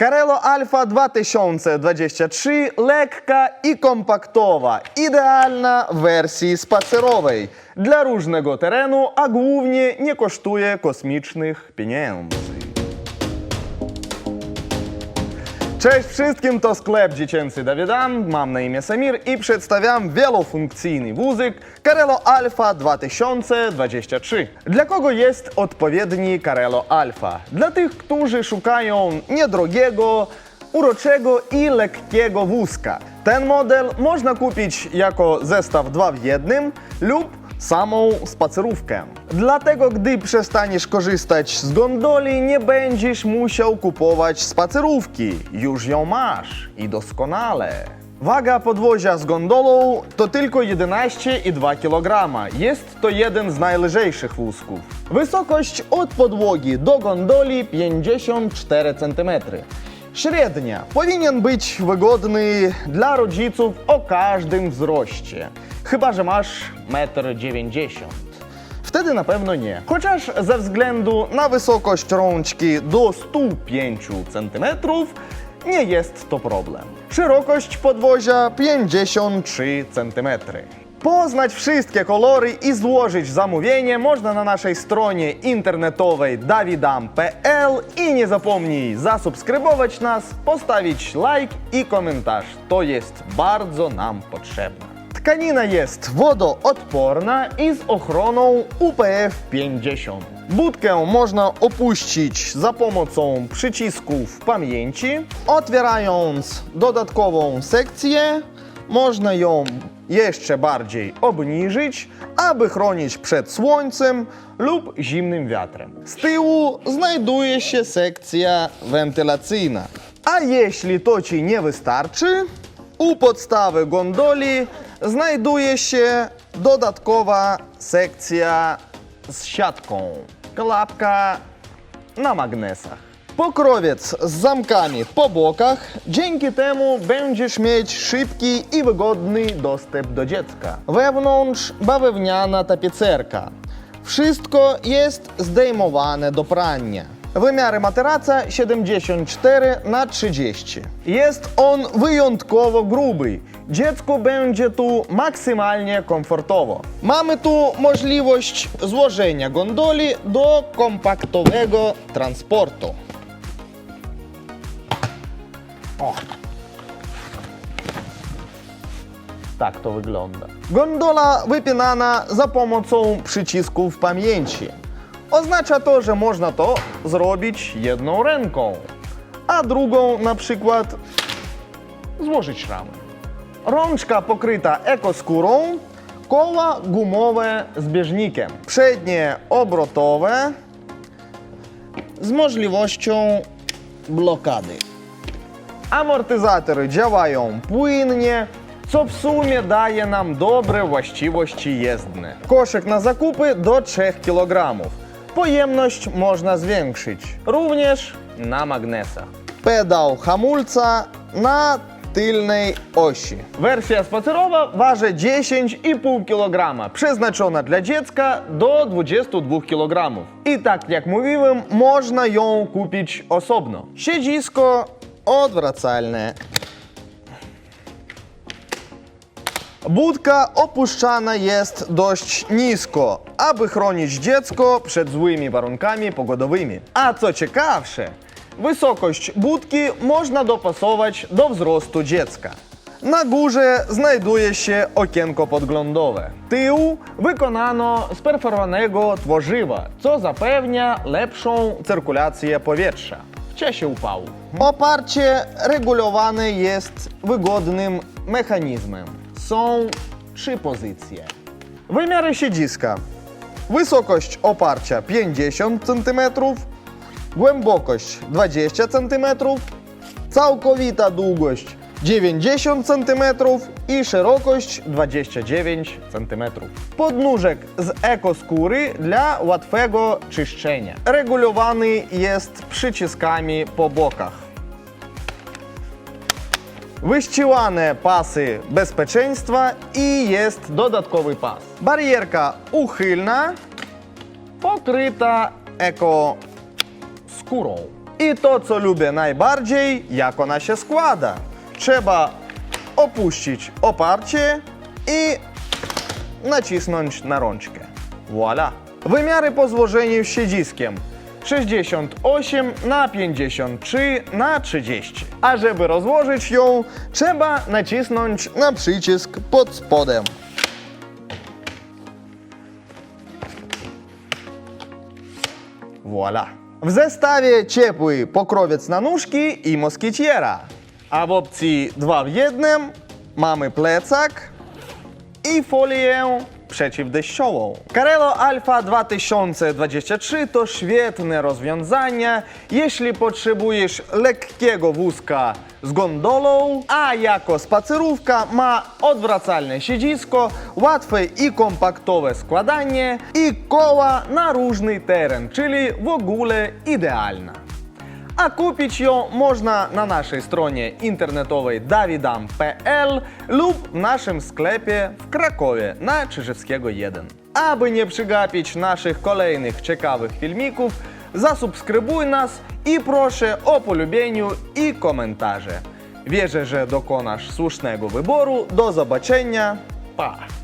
Karelo Alfa 2023 lekka i kompaktowa, idealna w wersji spacerowej dla różnego terenu, a głównie nie kosztuje kosmicznych Cześć wszystkim, to sklep dziecięcy Dawidan, mam na imię Samir i przedstawiam wielofunkcyjny wózek Carelo Alpha 2023. Dla kogo jest odpowiedni Carelo Alpha? Dla tych, którzy szukają niedrogiego, uroczego i lekkiego wózka. Ten model można kupić jako zestaw 2 w jednym lub samą spacerówkę. Dlatego, gdy przestaniesz korzystać z gondoli, nie będziesz musiał kupować spacerówki. Już ją masz i doskonale. Waga podwozia z gondolą to tylko 11,2 kg. Jest to jeden z najlżejszych wózków. Wysokość od podłogi do gondoli 54 cm. Średnia powinien być wygodny dla rodziców o każdym wzroście. Chyba, że masz 1,90 m. Wtedy na pewno nie. Chociaż ze względu na wysokość rączki do 105 cm nie jest to problem. Szerokość podwozia 53 cm. Poznać wszystkie kolory i złożyć zamówienie można na naszej stronie internetowej davidam.pl i nie zapomnij zasubskrybować nas, postawić like i komentarz. To jest bardzo nam potrzebne. Tkanina jest wodoodporna i z ochroną UPF 50. Budkę można opuścić za pomocą przycisków pamięci. Otwierając dodatkową sekcję, można ją jeszcze bardziej obniżyć, aby chronić przed słońcem lub zimnym wiatrem. Z tyłu znajduje się sekcja wentylacyjna. A jeśli to Ci nie wystarczy, u podstawy gondoli znajduje się dodatkowa sekcja z siatką. Klapka na magnesach. Pokrowiec z zamkami po bokach. Dzięki temu będziesz mieć szybki i wygodny dostęp do dziecka. Wewnątrz bawełniana tapicerka. Wszystko jest zdejmowane do prania. Wymiary materaca 74 na 30. Jest on wyjątkowo gruby. Dziecku będzie tu maksymalnie komfortowo. Mamy tu możliwość złożenia gondoli do kompaktowego transportu. O. Tak to wygląda. Gondola wypinana za pomocą przycisków pamięci. Oznacza to, że można to zrobić jedną ręką, a drugą na przykład złożyć ramę. Rączka pokryta ekoskórą, koła gumowe z bieżnikiem. Przednie obrotowe z możliwością blokady. Amortyzatory działają płynnie, co w sumie daje nam dobre właściwości jezdne. Koszyk na zakupy do 3 kg. Pojemność można zwiększyć, również na magnesach. Pedał hamulca na tylnej osi. Wersja spacerowa waży 10,5 kg, przeznaczona dla dziecka do 22 kg. I tak jak mówiłem, można ją kupić osobno. Siedzisko odwracalne. Budka opuszczana jest dość nisko, aby chronić dziecko przed złymi warunkami pogodowymi. A co ciekawsze, wysokość budki można dopasować do wzrostu dziecka. Na górze znajduje się okienko podglądowe. Tył wykonano z perforowanego tworzywa, co zapewnia lepszą cyrkulację powietrza czasie upału. Oparcie regulowane jest wygodnym mechanizmem. Są trzy pozycje. Wymiary siedziska. Wysokość oparcia 50 cm, głębokość 20 cm, całkowita długość 90 cm i szerokość 29 cm. Podnóżek z ekoskóry dla łatwego czyszczenia. Regulowany jest przyciskami po bokach. Wyściłane pasy bezpieczeństwa i jest dodatkowy pas. Barierka uchylna, pokryta eko skórą. I to, co lubię najbardziej, jak ona się składa. Trzeba opuścić oparcie i nacisnąć na rączkę. Voila! Wymiary po złożeniu siedziskiem 68 na 53 na 30. A żeby rozłożyć ją, trzeba nacisnąć na przycisk pod spodem. Voila! W zestawie ciepły pokrowiec na nóżki i moskitiera. A w opcji 2 w jednym mamy plecak i folię przeciwdeszczową. Carello Alpha 2023 to świetne rozwiązanie, jeśli potrzebujesz lekkiego wózka z gondolą, a jako spacerówka ma odwracalne siedzisko, łatwe i kompaktowe składanie i koła na różny teren, czyli w ogóle idealna. A kupić ją można na naszej stronie internetowej dawidam.pl lub w naszym sklepie w Krakowie na Czyżewskiego 1. Aby nie przegapić naszych kolejnych ciekawych filmików, zasubskrybuj nas i proszę o polubieniu i komentarze. Wierzę, że dokonasz słusznego wyboru. Do zobaczenia. Pa!